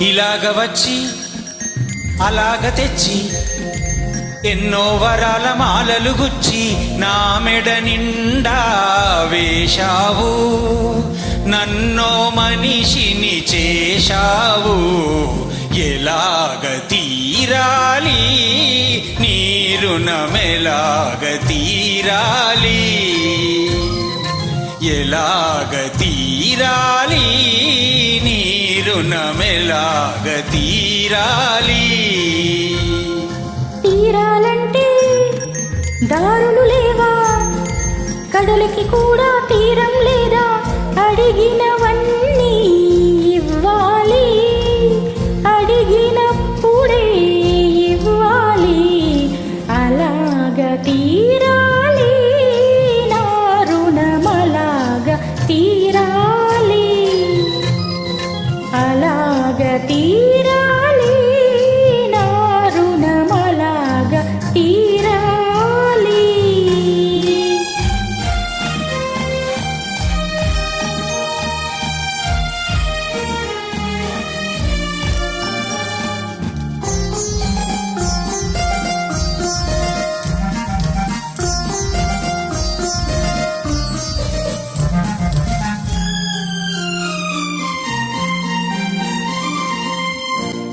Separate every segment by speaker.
Speaker 1: ఇలాగ వచ్చి అలాగ తెచ్చి ఎన్నో వరాల మాలలు గుచ్చి నా మెడ నిండా వేశావు. నన్నో మనిషిని చేశావు. ఎలాగ తీరాలి? నీరుణమెలాగ తీరాలి? ఎలాగ తీరాలి నీ రుణమెలాగ తీరాలి.
Speaker 2: తీరాలంటే దారులు లేవా? కడలికి కూడా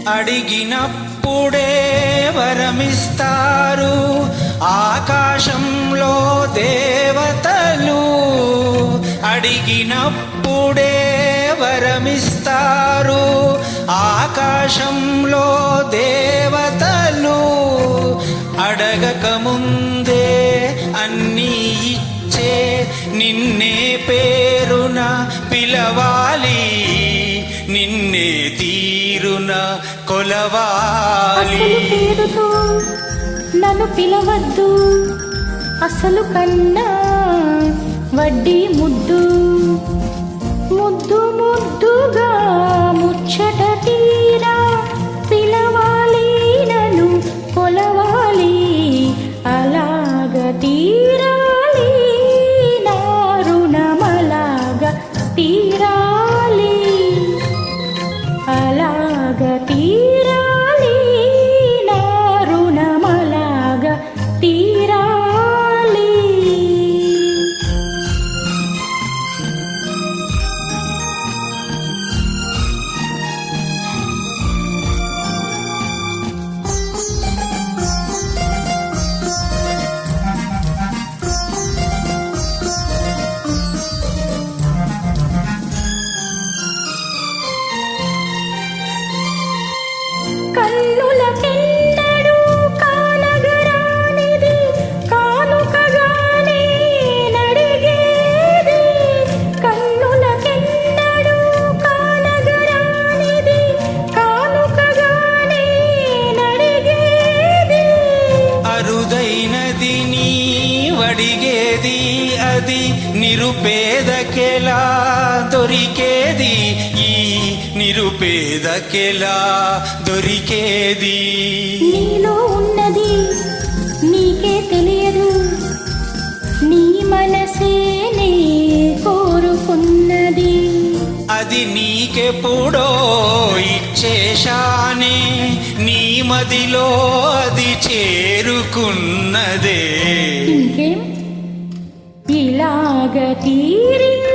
Speaker 2: అడిగినప్పుడే
Speaker 1: వరమిస్తారు ఆకాశంలో దేవతలు. అడిగినప్పుడే వరమిస్తారు ఆకాశంలో దేవతలు. అడగక ముందే అన్నీ ఇచ్చే నిన్నే పేరున పిలవాలి. నిన్నే తీరున కొలవాలి.
Speaker 2: పేరుతో నన్ను పిలవద్దు. అసలు కన్నా వడ్డీ ముద్దు. ముద్దు ముద్దుగా అలాగ తీరాలి
Speaker 1: వడిగేది అది నిరుపేదకెలా దొరికేది ఈ నిరుపేదకెలా దొరికేది
Speaker 2: నీలో ఉన్నది నీకే తెలియదు నీ మనసేనే కోరుకున్నది
Speaker 1: అది నీకెప్పుడో ఇచ్చేశానే నీ మదిలో అది చేరుకున్నదే.
Speaker 2: ఇంకేం? ఇలాగ తీరింది